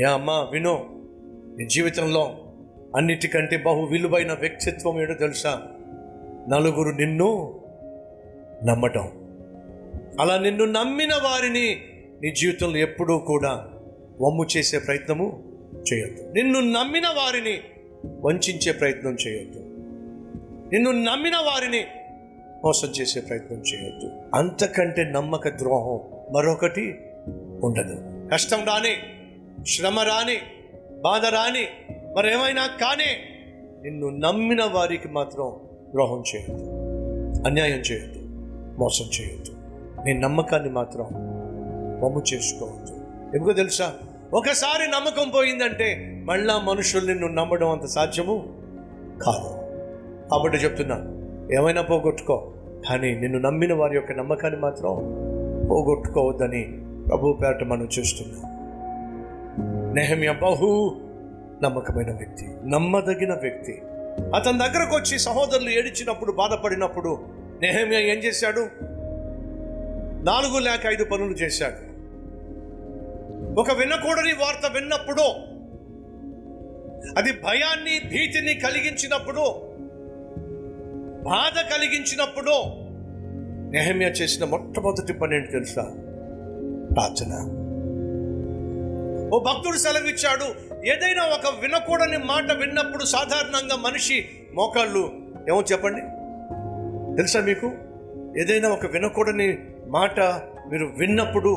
ఏ అమ్మ వినో. నీ జీవితంలో అన్నిటికంటే బహు విలువైన వ్యక్తిత్వం ఏదో తెలుసా? నలుగురు నిన్ను నమ్మటం. అలా నిన్ను నమ్మిన వారిని నీ జీవితంలో ఎప్పుడూ కూడా వమ్ము చేసే ప్రయత్నము చేయొద్దు. నిన్ను నమ్మిన వారిని వంచే ప్రయత్నం చేయొద్దు. నిన్ను నమ్మిన వారిని మోసం చేసే ప్రయత్నం చేయొద్దు. అంతకంటే నమ్మక ద్రోహం మరొకటి ఉండదు. కష్టం రాని శ్రమ రాని బాధ రాని మరేమైనా కానీ నిన్ను నమ్మిన వారికి మాత్రం ద్రోహం చేయొద్దు అన్యాయం చేయొద్దు మోసం చేయొద్దు. నీ నమ్మకాన్ని మాత్రం వమ్ము చేసుకోవద్దు. ఎందుకో తెలుసా? ఒకసారి నమ్మకం పోయిందంటే మళ్ళా మనుషులు నిన్ను నమ్మడం అంత సాధ్యము కాదు. కాబట్టి చెప్తున్నా ఏమైనా పోగొట్టుకో కానీ నిన్ను నమ్మిన వారి యొక్క నమ్మకాన్ని మాత్రం పోగొట్టుకోవద్దని ప్రభు పేరట మనం చూస్తున్నాం. నెహమ్య బహు నమ్మకమైన వ్యక్తి నమ్మదగిన వ్యక్తి. అతని దగ్గరకు వచ్చి సహోదరులు ఏడిచినప్పుడు బాధపడినప్పుడు నెహమ్య ఏం చేశాడు? నాలుగు లేక ఐదు పనులు చేశాడు. ఒక వినకూడని వార్త విన్నప్పుడు అది భయాన్ని భీతిని కలిగించినప్పుడు బాధ కలిగించినప్పుడు నెహమ్య చేసిన మొట్టమొదటి పని ఏంటి తెలుసా? ప్రార్థన. ఓ భక్తుడు సెలవిచ్చాడు ఏదైనా ఒక వినకూడని మాట విన్నప్పుడు సాధారణంగా మనిషి మోకాళ్ళు ఏమో చెప్పండి? తెలుసా మీకు? ఏదైనా ఒక వినకూడని మాట మీరు విన్నప్పుడు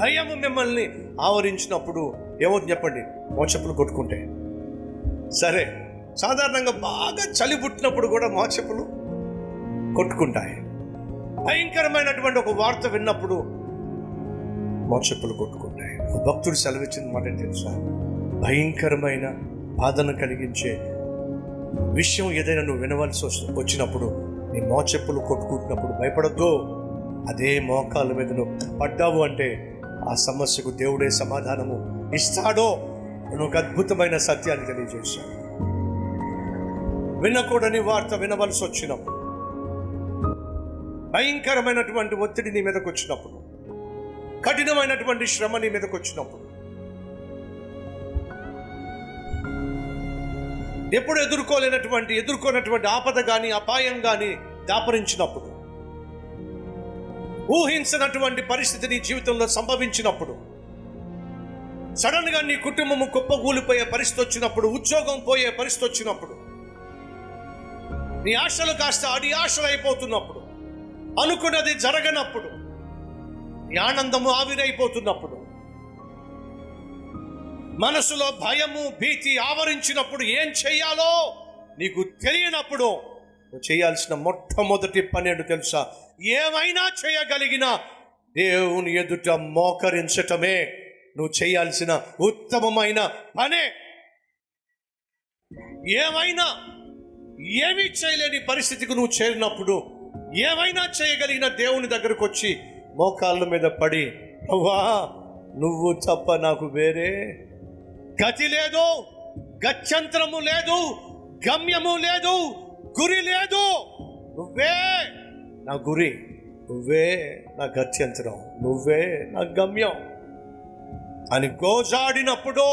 భయము మిమ్మల్ని ఆవరించినప్పుడు ఏమవుతుంది చెప్పండి? మోచెప్పులు కొట్టుకుంటే. సరే సాధారణంగా బాగా చలి పుట్టినప్పుడు కూడా మోచెప్పులు కొట్టుకుంటాయి. భయంకరమైనటువంటి ఒక వార్త విన్నప్పుడు మోచెప్పులు కొట్టుకుంటాయి. భక్తుడు సెలవిచ్చిన మాట తెలుసా? భయంకరమైన బాధను కలిగించే విషయం ఏదైనా నువ్వు వినవలసి వచ్చినప్పుడు నీ మోచెప్పులు కొట్టుకుంటున్నప్పుడు భయపడద్దు. అదే మోకాల మీద నువ్వు పడ్డావు అంటే ఆ సమస్యకు దేవుడే సమాధానము ఇస్తాడో అని ఒక అద్భుతమైన సత్యాన్ని తెలియజేశాడు. వినకూడని వార్త వినవలసి వచ్చినప్పుడు భయంకరమైనటువంటి ఒత్తిడి నీ మీదకు వచ్చినప్పుడు కఠినమైనటువంటి శ్రమ నీ మీదకి వచ్చినప్పుడు. ఎప్పుడు ఎదుర్కోలేనటువంటి ఎదుర్కొన్నటువంటి ఆపద కానీ అపాయం కానీ దాపరించినప్పుడు. ఊహించినటువంటి పరిస్థితి నీ జీవితంలో సంభవించినప్పుడు. సడన్గా నీ కుటుంబము కుప్పకూలిపోయే పరిస్థితి వచ్చినప్పుడు ఉద్యోగం పోయే పరిస్థితి వచ్చినప్పుడు. నీ ఆశలు కాస్త అడి ఆశలు అయిపోతున్నప్పుడు. అనుకున్నది జరగనప్పుడు. జ్ఞానందము ఆనందము ఆవిరైపోతున్నప్పుడు మనసులో భయము భీతి ఆవరించినప్పుడు ఏం చెయ్యాలో నీకు తెలియనప్పుడు నువ్వు చేయాల్సిన మొట్టమొదటి పని ఏంటో తెలుసా? ఏమైనా చేయగలిగిన దేవుని ఎదుట మోకరించటమే నువ్వు చేయాల్సిన ఉత్తమమైన పనే. ఏమైనా ఏమీ చేయలేని పరిస్థితికి నువ్వు చేరినప్పుడు ఏమైనా చేయగలిగిన దేవుని దగ్గరకు వచ్చి మోకాళ్ళ మీద పడి అవ్వా నువ్వు తప్ప నాకు వేరే. గతి లేదు గత్యంతరము లేదు గమ్యము లేదు గురి లేదు. నువ్వే నా గురి నువ్వే నా గత్యంతరం నువ్వే నా గమ్యం. అని గోజాడినప్పుడు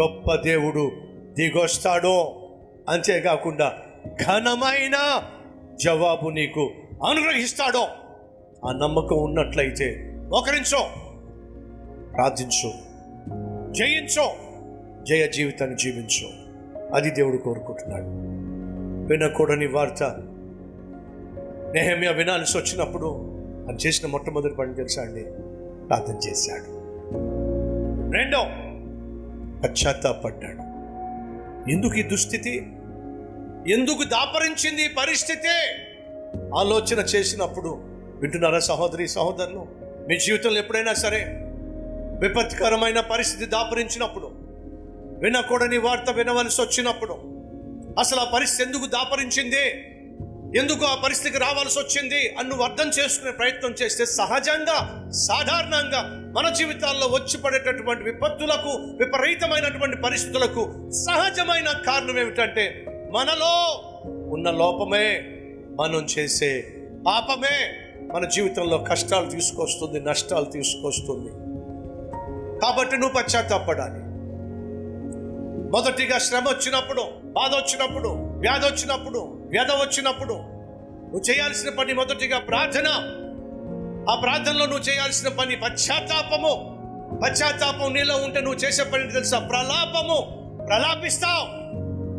గొప్ప దేవుడు దిగొస్తాడు అంతేకాకుండా ఘనమైన జవాబు నీకు అనుగ్రహిస్తాడో. ఆ నమ్మకం ఉన్నట్లయితే ఒకరించో ప్రార్థించు జయించో జయ జీవితాన్ని జీవించు. అది దేవుడు కోరుకుంటున్నాడు. వినకూడని వార్త నేహమ్య వినాల్సి వచ్చినప్పుడు అది చేసిన మొట్టమొదటి పని తెలుసా అండి? ప్రార్థన చేశాడు. రెండో పశ్చాత్తాపడ్డాడు. ఎందుకు ఈ దుస్థితి? ఎందుకు దాపరించింది ఈ పరిస్థితి? ఆలోచన చేసినప్పుడు వింటున్నారా సహోదరి సహోదరులు? మీ జీవితంలో ఎప్పుడైనా సరే విపత్కరమైన పరిస్థితి దాపరించినప్పుడు వినకూడని వార్త వినవలసి వచ్చినప్పుడు అసలు ఆ పరిస్థితి ఎందుకు దాపరించింది? ఎందుకు ఆ పరిస్థితికి రావాల్సి వచ్చింది అని నువ్వు అర్థం చేసుకునే ప్రయత్నం చేస్తే సహజంగా సాధారణంగా మన జీవితాల్లో వచ్చి పడేటటువంటి విపత్తులకు విపరీతమైనటువంటి పరిస్థితులకు సహజమైన కారణం ఏమిటంటే మనలో ఉన్న లోపమే మనం చేసే పాపమే. మన జీవితంలో కష్టాలు తీసుకొస్తుంది నష్టాలు తీసుకొస్తుంది. కాబట్టి నువ్వు పశ్చాత్తాపడాలి. మొదటిగా శ్రమ వచ్చినప్పుడు బాధ వచ్చినప్పుడు వ్యాధి వచ్చినప్పుడు వ్యధ వచ్చినప్పుడు నువ్వు చేయాల్సిన పని మొదటిగా ప్రార్థన. ఆ ప్రార్థనలో నువ్వు చేయాల్సిన పని పశ్చాత్తాపము. పశ్చాత్తాపం నీలో ఉంటే నువ్వు చేసే పని తెలుసా? ప్రలాపము. ప్రలాపిస్తావు.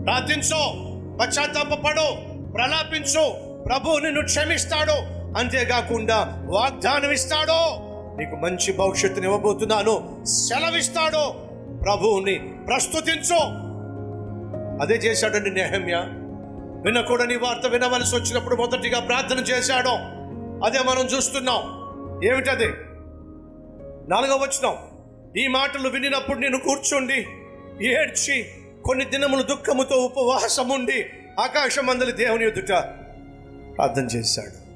ప్రార్థించు. పశ్చాత్తాపడు ప్రలాపించు. ప్రభు నిన్ను క్షమిస్తాడు. అంతేకాకుండా వాగ్దానం ఇస్తాడో నీకు మంచి భవిష్యత్తుని ఇవ్వబోతున్నాను సెలవిస్తాడో ప్రభువుని ప్రస్తుతించు. అదే చేశాడండి నెహమ్య. వినకూడని వార్త వినవలసి వచ్చినప్పుడు మొదటిగా ప్రార్థన చేశాడు. అదే మనం చూస్తున్నాం. ఏమిటది? నాలుగవ వచ్చినాం ఈ మాటలు వినినప్పుడు నేను కూర్చుండి ఏడ్చి కొన్ని దినములు దుఃఖముతో ఉపవాసముండి ఆకాశమందలి దేవుని ఎదుట ప్రార్థన చేశాడు.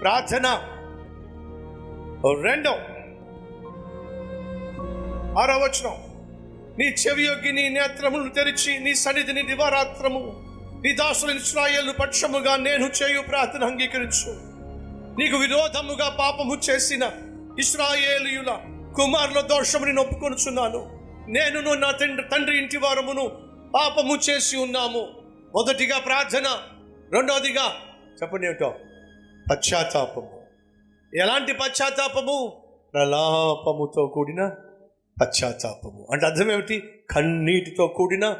ప్రార్థన. రెండో. ఆరో వచనం. నీ చెవియొగ్గి నీ నేత్రములను తెరిచి నీ సన్నిధిని దివారాత్రము నీ దాసులు ఇస్రాయేలు పక్షముగా నేను చేయు ప్రార్థన అంగీకరించు. నీకు విరోధముగా పాపము చేసిన ఇస్రాయేలియుల కుమారుల దోషముని నేను నేనును నా తండ్రి తండ్రి ఇంటి వారమును పాపము చేసి ఉన్నాము. మొదటిగా ప్రార్థన రెండవదిగా చెప్పండి ఏమిటో? పశ్చాత్తాపము. ఎలాంటి పశ్చాత్తాపము? ప్రలాపముతో కూడిన పశ్చాత్తాపము. అంటే అర్థం ఏమిటి? కన్నీటితో కూడిన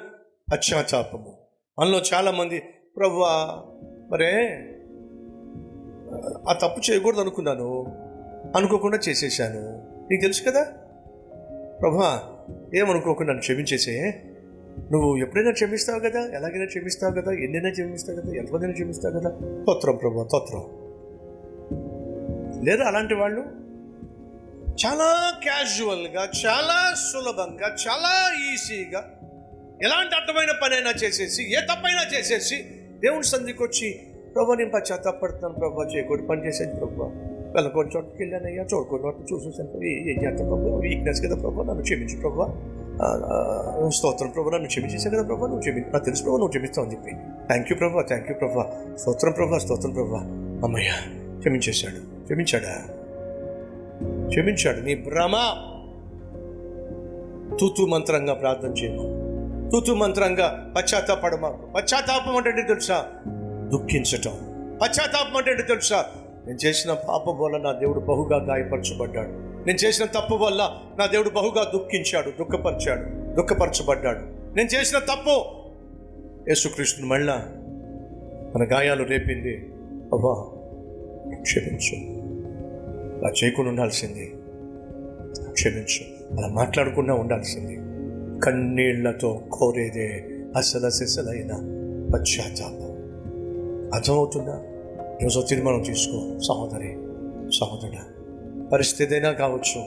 పశ్చాత్తాపము. అందులో చాలామంది ప్రవ్వా మరే ఆ తప్పు చేయకూడదు అనుకున్నాను. అనుకోకుండా చేసేసాను నీకు తెలుసు కదా? ప్రభా ఏమనుకోకుండా నన్ను క్షమించేసే? నువ్వు ఎప్పుడైనా క్షమిస్తావు కదా? ఎలాగైనా క్షమిస్తావు కదా? ఎన్నైనా క్షమిస్తావు కదా? ఎంతమందైనా క్షమిస్తావు కదా? తోత్రం ప్రభా తోత్రం లేదా అలాంటి వాళ్ళు? చాలా క్యాజువల్గా చాలా సులభంగా చాలా ఈజీగా ఎలాంటి అర్థమైన పనైనా చేసేసి ఏ తప్పైనా చేసేసి దేవుని సంధికి వచ్చి ప్రభు నేను పశ్చాత్తాపడుతున్నాను ప్రభు చేయకూడదు పని చేసేది ప్రభా. వెళ్ళకూడదు చోటుకి వెళ్ళానయ్యా చూడకూడదు వాటిని చూసేసాను ఏం చేస్తాను ప్రభు? వీక్నెస్ కదా ప్రభు నన్ను క్షమించు ప్రభా. స్తోత్రం ప్రభు నన్ను క్షమించేసా కదా ప్రభా నువ్వు క్షమి నాకు తెలుసు ప్రభు నువ్వు క్షమిస్తావు అని చెప్పి. థ్యాంక్ యూ ప్రభు థ్యాంక్ యూ ప్రభు. స్తోత్రం ప్రభా స్తోత్రం ప్రభా. అమ్మయ్య క్షమించేశాడు. క్షమించాడా? క్షమించాడు నీ భ్రమ. తూతు మంత్రంగా ప్రార్థన చేయము తూతు మంత్రంగా పశ్చాత్తాపడమాకు పశ్చాత్తాపం అంటే తెలుసా? దుఃఖించటం. పశ్చాత్తాపం అంటే తెలుసా? నేను చేసిన పాపం వల్ల నా దేవుడు బహుగా గాయపరచబడ్డాడు. నేను చేసిన తప్పు వల్ల నా దేవుడు బహుగా దుఃఖించాడు దుఃఖపరిచాడు దుఃఖపరచబడ్డాడు. నేను చేసిన తప్పు. యేసుకృష్ణుడు మళ్ళా మన గాయాలు రేపింది. అవ్వా క్షమించు. అలా చేయకుండా ఉండాల్సింది. క్షమించు అలా మాట్లాడకుండా ఉండాల్సింది. కన్నీళ్ళతో కోరేదే అసలు సిసలైన పశ్చాత్తాపం. అర్థమవుతుందా? ఈరోజు తీర్మానం తీసుకో సహోదరి సహోదరుడా. పరిస్థితి అయినా కావచ్చు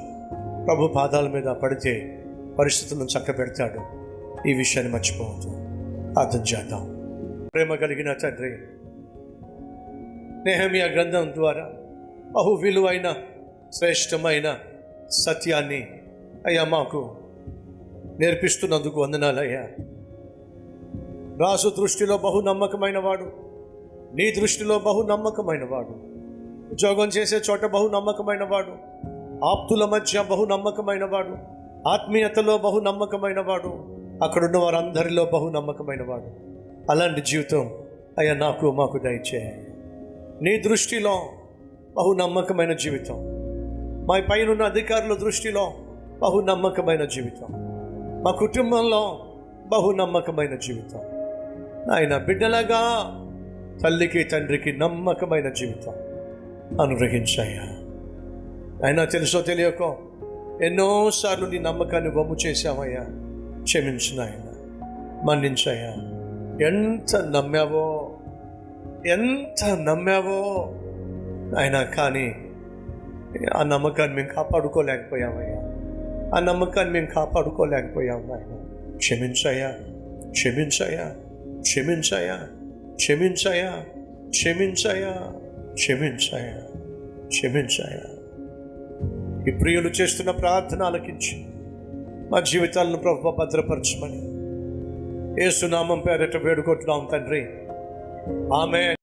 ప్రభు పాదాల మీద పడితే పరిస్థితులను చక్క పెడతాడు ఈ విషయాన్ని మర్చిపోవద్దు. అర్థం చేద్దాం. ప్రేమ కలిగిన తండ్రి నేహమియా గ్రంథం ద్వారా బహు విలువైన శ్రేష్టమైన సత్యాన్ని అయ్యా మాకు నేర్పిస్తున్నందుకు వందనాలయ్యా. రాసు దృష్టిలో బహు నమ్మకమైన వాడు నీ దృష్టిలో బహు నమ్మకమైన వాడు ఉద్యోగం చేసే చోట బహు నమ్మకమైన వాడు ఆప్తుల మధ్య బహు నమ్మకమైన వాడు ఆత్మీయతలో బహు నమ్మకమైన వాడు అక్కడున్న వారందరిలో బహు నమ్మకమైన వాడు. అలాంటి జీవితం అయ్యా నాకు మాకు దయచేయ. నీ దృష్టిలో బహు నమ్మకమైన జీవితం. మా పైనున్న అధికారుల దృష్టిలో బహు నమ్మకమైన జీవితం. మా కుటుంబంలో బహు నమ్మకమైన జీవితం. ఆయన బిడ్డలాగా తల్లికి తండ్రికి నమ్మకమైన జీవితం. అనుగ్రహించాయా? అయినా తెలుసో తెలియకో ఎన్నోసార్లు నీ నమ్మకాన్ని బొమ్ము చేశామయ్యా క్షమించిన ఆయన మన్నించాయా? ఎంత నమ్మావో ఎంత నమ్మావో ఆయన కానీ ఆ నమ్మకాన్ని మేము కాపాడుకోలేకపోయామయ్యా. ఆ నమ్మకాన్ని మేము కాపాడుకోలేకపోయాము ఆయన క్షమించాయా క్షమించాయా క్షమించాయా క్షమించాయా క్షమించాయా క్షమించాయా క్షమించాయా ఈ ప్రియులు చేస్తున్న ప్రార్థన ఆలకించి మా జీవితాలను ప్రభు భద్రపరచమని ఏసునామం పేరట వేడుకుంటున్నాం తండ్రి. ఆమె